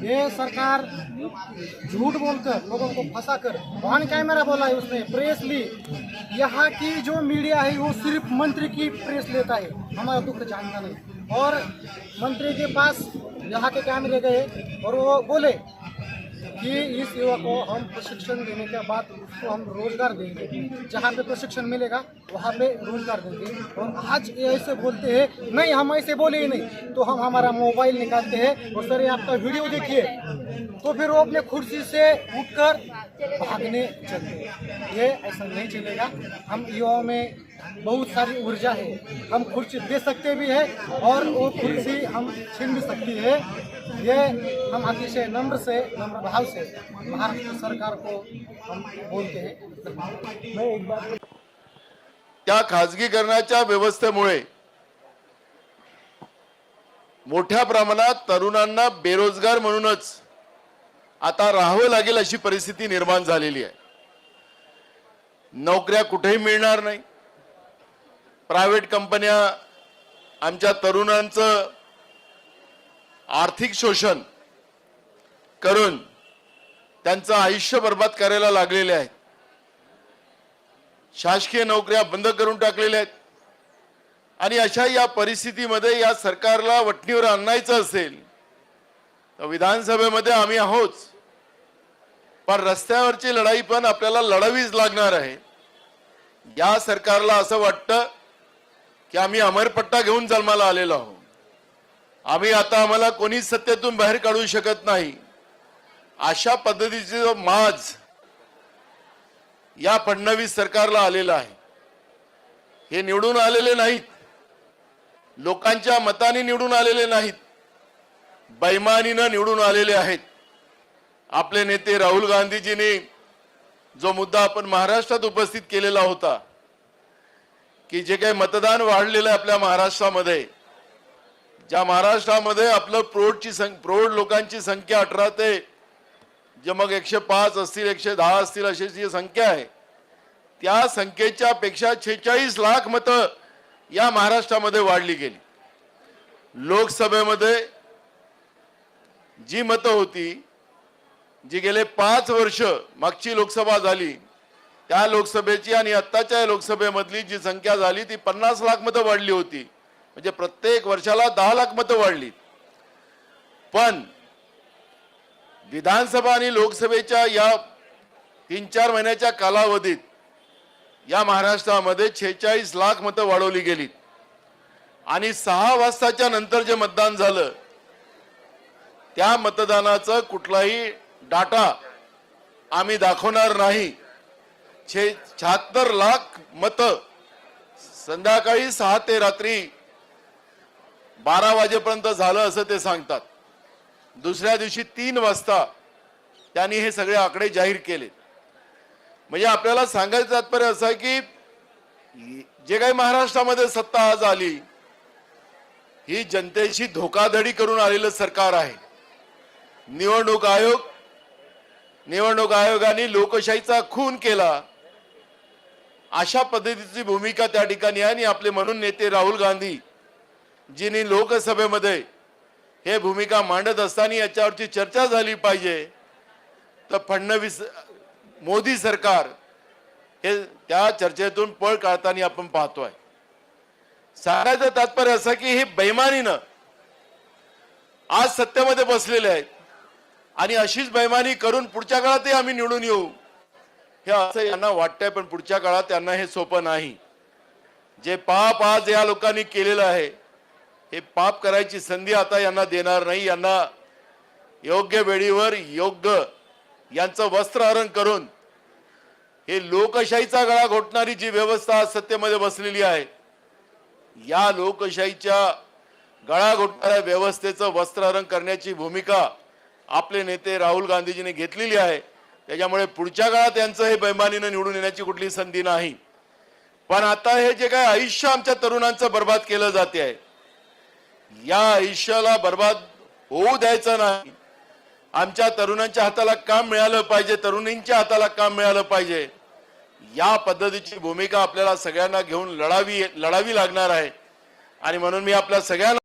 ये सरकार झूठ बोलकर, लोगों को फंसा कर ऑन कैमरा बोला है उसने प्रेस ली। यहाँ की जो मीडिया है, वो सिर्फ़ मंत्री की प्रेस लेता है। हमारा दुख जानता नहीं। और मंत्री के पास यहाँ के कैमरे गए और वो बोले कि इस युवा को हम प्रशिक्षण देने के बाद उसको हम रोज़गार देंगे। जहाँ पे प्रशिक्षण मिलेगा, वहाँ पे रोज़गार देंगे। और आज ये ऐसे बोलते हैं, नहीं, हम ऐसे बोले ही नहीं। तो हम हमारा मोबाइल निकालते हैं और सर आपका वीडियो देखिए। तो फिर वो अपने कुर्सी से उठकर भागने चलते ये ऐसा नहीं चलेगा। हम युवाओं में बहुत सारी ऊर्जा है। हम कुर्सी दे सकते भी है और वो कुर्सी हम छीन भी सकती है। ये हम अतिशय नम्र से नम्र भाव से महाराष्ट्र सरकार को हम बोलते हैं। मैं एक बार त्या खाजगीकरणाच्या व्यवस्थेमुळे मोठ्या प्रमाणात तरुणांना बेरोजगार म्हणूनच आता राहावं लागेल अशी परिस्थिती निर्माण झालेली आहे. नोकऱ्या कुठेही मिळणार नाही. प्रायव्हेट कंपन्या आमच्या तरुणांचं आर्थिक शोषण करून त्यांचं आयुष्य बर्बाद करायला लागलेले आहेत. शासकीय नोकऱ्या बंद करून टाकलेल्या आहेत. आणि अशा या परिस्थितीमध्ये या सरकारला वटणीवर आणायचं असेल तर विधानसभेमध्ये आम्ही आहोत. पण रस्त्यावरची लढाई पण आपल्याला लढावीच लागणार आहे. या सरकारला असं वाटतं की आम्ही अमरपट्टा घेऊन जन्माला आलेलो आहोत. आम्ही आता आम्हाला कोणीच सत्तेतून बाहेर काढू शकत नाही. अशा पद्धतीचे जो माज या फडणवीस सरकारला आलेला आहे. हे निवडून आलेले नाहीत. लोकांच्या मताने निवडून आलेले नाहीत. बैमानीनं निवडून आलेले आहेत. आपले नेते राहुल गांधीजींनी जो मुद्दा आपण महाराष्ट्रात उपस्थित केलेला होता की जे काही मतदान वाढलेलं आहे आपल्या महाराष्ट्रामध्ये ज्या महाराष्ट्रामध्ये आपलं प्रौढची सं प्रौढ लोकांची संख्या अठरा ते जे मग एकशे पाच असतील एकशे दहा असतील अशी जी संख्या आहे त्या संख्येच्या पेक्षा छेचाळीस लाख मतं या महाराष्ट्रामध्ये वाढली गेली. लोकसभेमध्ये जी मतं होती जी गेले पाच वर्ष मागची लोकसभा झाली त्या लोकसभेची आणि आत्ताच्या लोकसभेमधली जी संख्या झाली ती पन्नास लाख मतं वाढली होती. म्हणजे प्रत्येक वर्षाला दहा लाख मतं वाढली पण विधानसभा आणि लोकसभेच्या या तीन चार महिन्याच्या कालावधीत या महाराष्ट्रामध्ये छेचाळीस लाख मतं वाढवली गेलीत. आणि सहा वाजताच्या नंतर जे मतदान झालं त्या मतदानाचं कुठलाही डाटा आम्ही दाखवणार नाही. छे शहात्तर लाख मतं. संध्याकाळी सहा ते रात्री बारा वाजेपर्यंत झालं असं ते सांगतात. दुसऱ्या दिवशी तीन वाजता त्यांनी हे सगळे आकडे जाहीर केले म्हणजे आपल्याला सांगायचं तात्पर्य असं आहे की जे काही महाराष्ट्रामध्ये सत्ता आज आली ही जनतेशी धोकाधडी करून आलेलं सरकार आहे. निवडणूक आयोग निवडणूक आयोगाने लोकशाहीचा खून केला. अशा पद्धतीची भूमिका त्या ठिकाणी आहे आणि आपले म्हणून नेते राहुल गांधी जिनी लोकसभेमध्ये हे भूमिका मांडत असताना याच्यावरची चर्चा झाली पाहिजे. तर फडणवीस मोदी सरकार हे त्या चर्चेतून पळ काढताना आपण पाहतोय. सांगायचं तात्पर्य असं की हे बैमानीनं आज सत्तेमध्ये बसलेले आहेत. आणि अशीच बैमानी करून पुढच्या काळातही आम्ही निवडून येऊ. हे असं यांना वाटतंय पण पुढच्या काळात त्यांना हे सोपं नाही. जे पाप आज या लोकांनी केलेलं आहे हे पाप करायची संधी आता यांना देणार नाही. यांना योग्य वेळीवर योग्य यांचं वस्त्रहरण करून हे लोकशाहीचा गळा घोटणारी जी व्यवस्था आज सत्तेमध्ये बसलेली आहे या लोकशाहीच्या गळा घोटणाऱ्या व्यवस्थेचं वस्त्रहरण करण्याची भूमिका आपले नेते राहुल गांधीजींनी घेतलेली आहे. त्याच्यामुळे पुढच्या काळात यांचं हे बैमानीनं निवडून येण्याची कुठली संधी नाही. पण आता हे जे काय आयुष्य आमच्या तरुणांचं बर्बाद केलं जाते आहे या आयुष्याला बर्बाद होऊ द्यायचं नाही. आमच्या तरुणांच्या हाताला काम मिळालं पाहिजे तरुणींच्या हाताला काम मिळालं पाहिजे. या पद्धतीची भूमिका आपल्याला सगळ्यांना घेऊन लढावी लढावी लागणार आहे. आणि म्हणून मी आपल्या सगळ्यांना